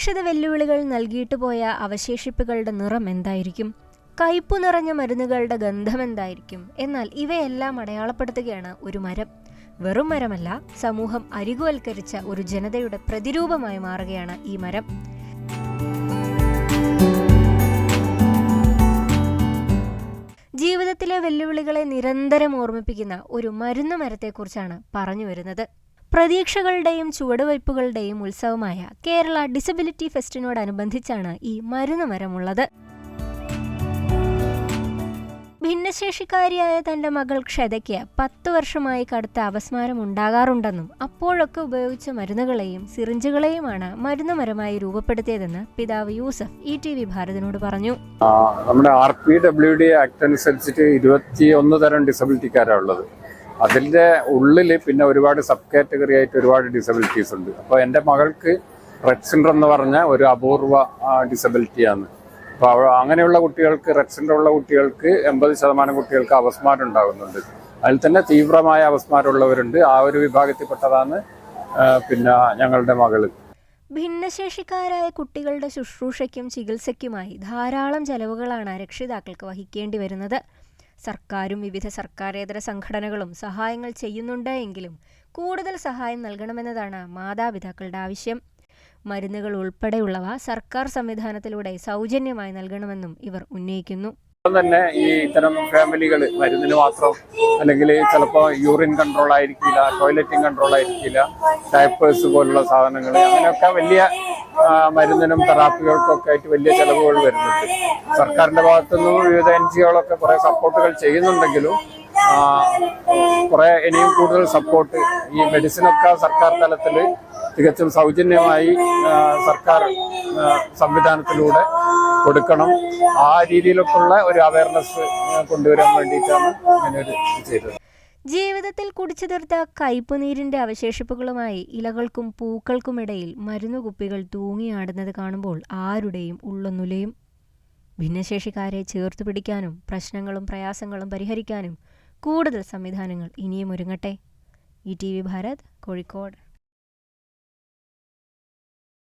അപ്രതീക്ഷിത വെല്ലുവിളികൾ നൽകിയിട്ട് പോയ അവശേഷിപ്പുകളുടെ നിറം എന്തായിരിക്കും? കയ്പു നിറഞ്ഞ മരുന്നുകളുടെ ഗന്ധം എന്തായിരിക്കും? എന്നാൽ ഇവയെല്ലാം അടയാളപ്പെടുത്തുകയാണ് ഒരു മരം. വെറും മരമല്ല സമൂഹം അരികുവൽക്കരിച്ച ഒരു ജനതയുടെ പ്രതിരൂപമായി മാറുകയാണ് ഈ മരം. ജീവിതത്തിലെ വെല്ലുവിളികളെ നിരന്തരം ഓർമ്മിപ്പിക്കുന്ന ഒരു മരുന്ന് മരത്തെക്കുറിച്ചാണ് പറഞ്ഞു വരുന്നത്. പ്രതീക്ഷകളുടെയും ചുവടുവയ്പ്പുകളുടെയും ഉത്സവമായ കേരള ഡിസബിലിറ്റി ഫെസ്റ്റിനോടനുബന്ധിച്ചാണ് ഈ മരുന്ന് മരമുള്ളത് ഭിന്നശേഷിക്കാരിയായ തന്റെ മകൾ ക്ഷതയ്ക്ക് പത്ത് വർഷമായി കടുത്ത അവസ്മാരം ഉണ്ടാകാറുണ്ടെന്നും അപ്പോഴൊക്കെ ഉപയോഗിച്ച മരുന്നുകളെയും സിറിഞ്ചുകളെയുമാണ് മരുന്ന് മരമായി രൂപപ്പെടുത്തിയതെന്ന് പിതാവ് യൂസഫ് ഇ ടി വി ഭാരതിനോട് പറഞ്ഞു. നമ്മുടെ R P W D act അനുസരിച്ചിട്ട് ഇരുപത്തി ഒന്ന് തരം ഡിസബിലിറ്റിക്കാരാണ് ഉള്ളത് അതിന്റെ ഉള്ളിൽ പിന്നെ ഒരുപാട് സബ് കാറ്റഗറി ആയിട്ട് ഒരുപാട് ഡിസബിലിറ്റീസ് ഉണ്ട്. അപ്പോൾ എന്റെ മകൾക്ക് റെഡ് സിൻഡ്രം എന്ന് പറഞ്ഞ ഒരു അപൂർവ ഡിസബിലിറ്റിയാണ് അപ്പോൾ അങ്ങനെയുള്ള കുട്ടികൾക്ക് റെഡ് സിൻഡ്രം ഉള്ള കുട്ടികൾക്ക് എൺപത് ശതമാനം കുട്ടികൾക്ക് അവസ്മാരം ഉണ്ടാകുന്നുണ്ട് അതിൽ തന്നെ തീവ്രമായ അപസ്മാരമുള്ളവരുണ്ട് ആ ഒരു വിഭാഗത്തിൽപ്പെട്ടതാണ് പിന്നെ ഞങ്ങളുടെ മകൾ. ഭിന്നശേഷിക്കാരായ കുട്ടികളുടെ ശുശ്രൂഷയ്ക്കും ചികിത്സയ്ക്കുമായി ധാരാളം ചെലവുകളാണ് രക്ഷിതാക്കൾക്ക് വഹിക്കേണ്ടി വരുന്നത്. സർക്കാരും വിവിധ സർക്കാരേതര സംഘടനകളും സഹായങ്ങൾ ചെയ്യുന്നുണ്ട് എങ്കിലും കൂടുതൽ സഹായം നൽകണമെന്നതാണ് മാതാപിതാക്കളുടെ ആവശ്യം. മരുന്നുകൾ ഉൾപ്പെടെയുള്ളവ സർക്കാർ സംവിധാനത്തിലൂടെ സൗജന്യമായി നൽകണമെന്നും ഇവർ ഉന്നയിക്കുന്നു. തന്നെ ഈ ഇത്തരം ഫാമിലികൾ മരുന്നിന് മാത്രം അല്ലെങ്കിൽ ചിലപ്പോൾ യൂറിൻ കൺട്രോൾ ആയിരിക്കില്ല ടോയ്ലറ്റിംഗ് കൺട്രോൾ ആയിരിക്കില്ല ഡയപ്പേഴ്സ് പോലുള്ള സാധനങ്ങൾ അങ്ങനെയൊക്കെ വലിയ മരുന്നിനും തെറാപ്പികൾക്കൊക്കെ ആയിട്ട് വലിയ ചെലവുകൾ വരുന്നുണ്ട്. സർക്കാരിന്റെ ഭാഗത്തുനിന്ന് വിവിധ എൻ ജി ഒകളൊക്കെ കുറെ സപ്പോർട്ടുകൾ ചെയ്യുന്നുണ്ടെങ്കിലും കുറെ ഇനിയും കൂടുതൽ സപ്പോർട്ട് ഈ മെഡിസിനൊക്കെ സർക്കാർ തലത്തിൽ തികച്ചും സൗജന്യമായി സർക്കാർ സംവിധാനത്തിലൂടെ കൊടുക്കണം. ആ രീതിയിലൊക്കെയുള്ള ഒരു അവയർനെസ് കൊണ്ടുവരാൻ വേണ്ടിയിട്ടാണ് ഇങ്ങനെ ഒരു ചെയ്തത്. ജീവിതത്തിൽ കുടിച്ചു തീർത്ത കയ്പുനീരിന്റെ അവശേഷിപ്പുകളുമായി ഇലകൾക്കും പൂക്കൾക്കുമിടയിൽ മരുന്നുകുപ്പികൾ തൂങ്ങിയാടുന്നത് കാണുമ്പോൾ ആരുടെയും ഉള്ളൊന്നുലയും ഭിന്നശേഷിക്കാരെ ചേർത്ത് പിടിക്കാനും പ്രശ്നങ്ങളും പ്രയാസങ്ങളും പരിഹരിക്കാനും കൂടുതൽ സംവിധാനങ്ങൾ ഇനിയും ഒരുങ്ങട്ടെ? E T V Bharat Kozhikode.